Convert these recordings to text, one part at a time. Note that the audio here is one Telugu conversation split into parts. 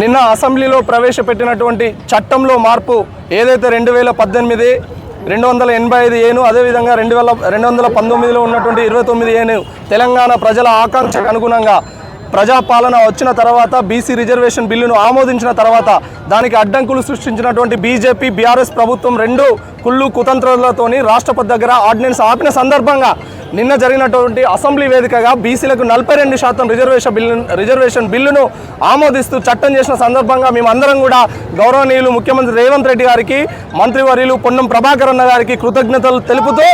నిన్న అసెంబ్లీలో ప్రవేశపెట్టినటువంటి చట్టంలో మార్పు ఏదైతే రెండు వేల పద్దెనిమిది రెండు వందల ఎనభై ఐదు ఏను అదేవిధంగా రెండు వేల రెండు వందల పంతొమ్మిదిలో ఉన్నటువంటి ఇరవై తొమ్మిది ఏను తెలంగాణ ప్రజల ఆకాంక్షకు అనుగుణంగా ప్రజాపాలన వచ్చిన తర్వాత బీసీ రిజర్వేషన్ బిల్లును ఆమోదించిన తర్వాత దానికి అడ్డంకులు సృష్టించినటువంటి బీజేపీ బీఆర్ఎస్ ప్రభుత్వం రెండు కుళ్ళు కుతంత్రాలతోని రాష్ట్రపతి దగ్గర ఆర్డినెన్స్ ఆపిన సందర్భంగా నిన్న జరిగినటువంటి అసెంబ్లీ వేదికగా బీసీలకు నలభై రెండు శాతం రిజర్వేషన్ బిల్లు రిజర్వేషన్ బిల్లును ఆమోదిస్తూ చట్టం చేసిన సందర్భంగా మేమందరం కూడా గౌరవనీయులు ముఖ్యమంత్రి రేవంత్ రెడ్డి గారికి మంత్రివర్యులు పొన్నం ప్రభాకర్ అన్న గారికి కృతజ్ఞతలు తెలుపుతూ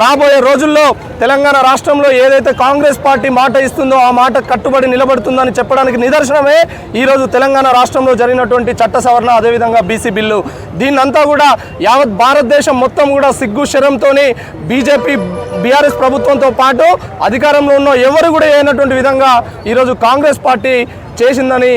రాబోయే రోజుల్లో తెలంగాణ రాష్ట్రంలో ఏదైతే కాంగ్రెస్ పార్టీ మాట ఇస్తుందో ఆ మాట కట్టుబడి నిలబడుతుందని చెప్పడానికి నిదర్శనమే ఈరోజు తెలంగాణ రాష్ట్రంలో జరిగినటువంటి చట్ట సవరణ అదేవిధంగా బీసీ బిల్లు. దీన్నంతా కూడా యావత్ భారతదేశం మొత్తం కూడా సిగ్గు శరంతోనే బీజేపీ బీఆర్ఎస్ ప్రభుత్వం ప్రభుత్వంతో పాటు అధికారంలో ఉన్న ఎవరు కూడా అయినటువంటి విధంగా ఈరోజు కాంగ్రెస్ పార్టీ చేసిందని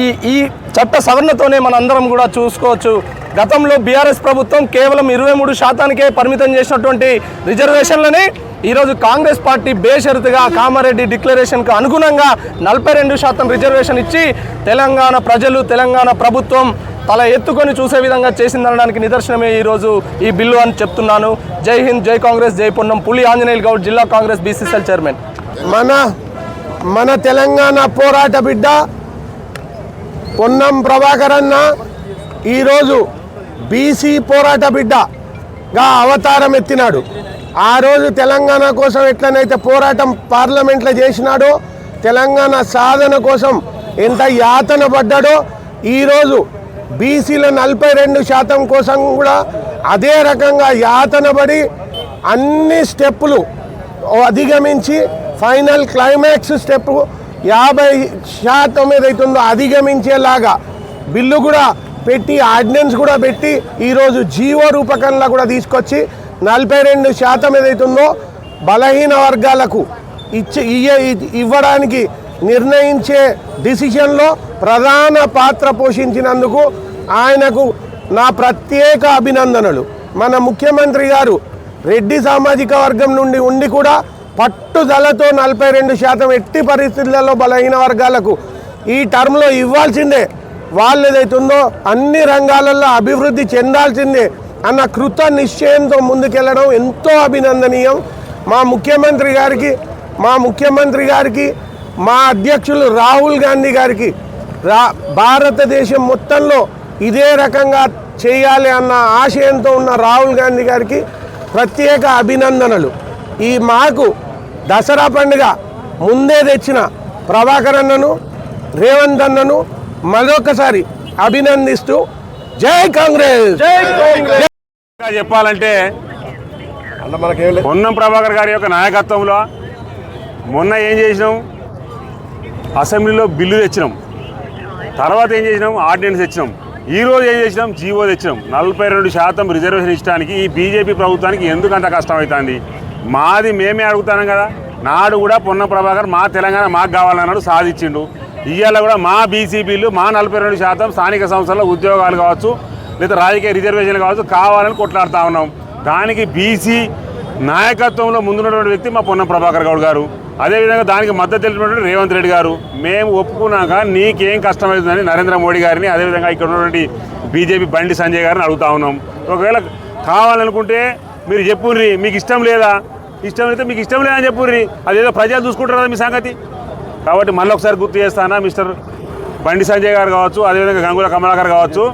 ఈ ఈ చట్ట సవరణతోనే మనందరం కూడా చూసుకోవచ్చు. గతంలో బీఆర్ఎస్ ప్రభుత్వం కేవలం ఇరవై మూడు శాతానికే పరిమితం చేసినటువంటి రిజర్వేషన్లని ఈరోజు కాంగ్రెస్ పార్టీ బేషరతుగా కామారెడ్డి డిక్లరేషన్కు అనుగుణంగా నలభై రెండు శాతం రిజర్వేషన్ ఇచ్చి తెలంగాణ ప్రజలు తెలంగాణ ప్రభుత్వం తల ఎత్తుకొని చూసే విధంగా చేసిందనడానికి నిదర్శనమే ఈరోజు ఈ బిల్లు అని చెప్తున్నాను. జై హింద్ జై కాంగ్రెస్ జై పొన్నం. పులి ఆంజనేయులు గౌడ్ జిల్లా కాంగ్రెస్ బీసీసీఎల్ చైర్మన్. మన మన తెలంగాణ పోరాట బిడ్డ పొన్నం ప్రభాకర్ అన్న ఈరోజు బీసీ పోరాట బిడ్డగా అవతారం ఎత్తినాడు. ఆ రోజు తెలంగాణ కోసం ఎట్లనైతే పోరాటం పార్లమెంట్లో చేసినాడో తెలంగాణ సాధన కోసం ఎంత యాతన పడ్డాడో ఈరోజు బీసీల నలభై రెండు శాతం కోసం కూడా అదే రకంగా యాతనబడి అన్ని స్టెప్పులు అధిగమించి ఫైనల్ క్లైమాక్స్ స్టెప్ యాభై శాతం ఏదైతుందో అధిగమించేలాగా బిల్లు కూడా పెట్టి ఆర్డినెన్స్ కూడా పెట్టి ఈరోజు జీవో రూపకంలో కూడా తీసుకొచ్చి నలభై రెండు శాతం ఏదైతుందో బలహీన వర్గాలకు ఇచ్చి ఇవ్వడానికి నిర్ణయించే డిసిషన్లో ప్రధాన పాత్ర పోషించినందుకు ఆయనకు నా ప్రత్యేక అభినందనలు. మన ముఖ్యమంత్రి గారు రెడ్డి సామాజిక వర్గం నుండి ఉండి కూడా పట్టుదలతో నలభై రెండు శాతం ఎట్టి పరిస్థితులలో బలహీన వర్గాలకు ఈ టర్మ్లో ఇవ్వాల్సిందే. వాళ్ళు ఏదైతుందో అన్ని రంగాలలో అభివృద్ధి చెందాల్సిందే అన్న కృత నిశ్చయంతో ముందుకెళ్ళడం ఎంతో అభినందనీయం. మా ముఖ్యమంత్రి గారికి మా ముఖ్యమంత్రి గారికి మా అధ్యక్షులు రాహుల్ గాంధీ గారికి రా భారతదేశం మొత్తంలో ఇదే రకంగా చేయాలి అన్న ఆశయంతో ఉన్న రాహుల్ గాంధీ గారికి ప్రత్యేక అభినందనలు. ఈ మాకు దసరా పండుగ ముందే తెచ్చిన ప్రభాకర్ అన్నను రేవంత్ అన్నను మరొకసారి అభినందిస్తూ జై కాంగ్రెస్! చెప్పాలంటే పొన్నం ప్రభాకర్ గారి యొక్క నాయకత్వంలో మొన్న ఏం చేసినాం? అసెంబ్లీలో బిల్లు తెచ్చినాం. తర్వాత ఏం చేసినాం? ఆర్డినెన్స్ తెచ్చినాం. ఈ రోజు ఏం చేసినాం? జీవో తెచ్చినాం. నలభై రెండు శాతం రిజర్వేషన్ ఇచ్చడానికి ఈ బీజేపీ ప్రభుత్వానికి ఎందుకంత కష్టం అవుతుంది మాది మేమే అడుగుతాం కదా. నాడు కూడా పొన్న ప్రభాకర్ మా తెలంగాణ మాకు కావాలన్నాడు సాధించిండు. ఇవాళ కూడా మా బీసీపీలు మా నలభై రెండు శాతం స్థానిక సంస్థల ఉద్యోగాలు కావచ్చు లేదా రాజకీయ రిజర్వేషన్లు కావచ్చు కావాలని కొట్లాడుతూ ఉన్నాం. దానికి బీసీ నాయకత్వంలో ముందున్నటువంటి వ్యక్తి మా పొన్న ప్రభాకర్ గౌడ్ గారు. అదేవిధంగా దానికి మద్దతు తెలిపినటువంటి రేవంత్ రెడ్డి గారు మేము ఒప్పుకున్నాక నీకేం కష్టమవుతుందని నరేంద్ర మోడీ గారిని అదేవిధంగా ఇక్కడ ఉన్నటువంటి బీజేపీ బండి సంజయ్ గారిని అడుగుతా ఉన్నాం. ఒకవేళ కావాలనుకుంటే మీరు చెప్పుర్రి మీకు ఇష్టం లేదా? ఇష్టం అయితే మీకు ఇష్టం లేదని చెప్పుర్రి. అదేదో ప్రజలు చూసుకుంటారు కదా మీ సంగతి. కాబట్టి మళ్ళీ ఒకసారి గుర్తు చేస్తానా మిస్టర్ బండి సంజయ్ గారు కావచ్చు అదేవిధంగా గంగుల కమలాకర్ కావచ్చు.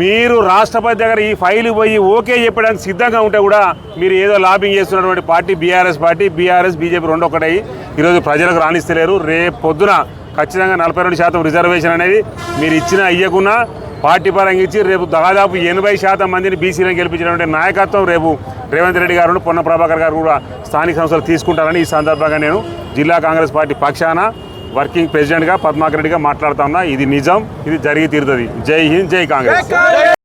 మీరు రాష్ట్రపతి దగ్గర ఈ ఫైల్ పోయి ఓకే చెప్పడానికి సిద్ధంగా ఉంటే కూడా మీరు ఏదో లాబింగ్ చేస్తున్నటువంటి party BRS party BRS BJP రెండు ఒకటై ఈరోజు ప్రజలకు రాణిస్తలేరు. రేపు పొద్దున ఖచ్చితంగా నలభై రెండు శాతం రిజర్వేషన్ అనేది మీరు ఇచ్చిన అయ్యకున్నా పార్టీ పరంగా ఇచ్చి రేపు దాదాపు ఎనభై శాతం మందిని బీసీలను గెలిపించినటువంటి నాయకత్వం రేపు రేవంత్ రెడ్డి గారు పొన్న ప్రభాకర్ గారు కూడా స్థానిక సంస్థలు తీసుకుంటారని ఈ సందర్భంగా నేను జిల్లా కాంగ్రెస్ పార్టీ పక్షాన వర్కింగ్ ప్రెసిడెంట్గా పద్మాకర్ రెడ్డిగా మాట్లాడుతా ఉన్నా. ఇది నిజం ఇది జరిగి తీరుతుంది. జై హింద్ జై కాంగ్రెస్.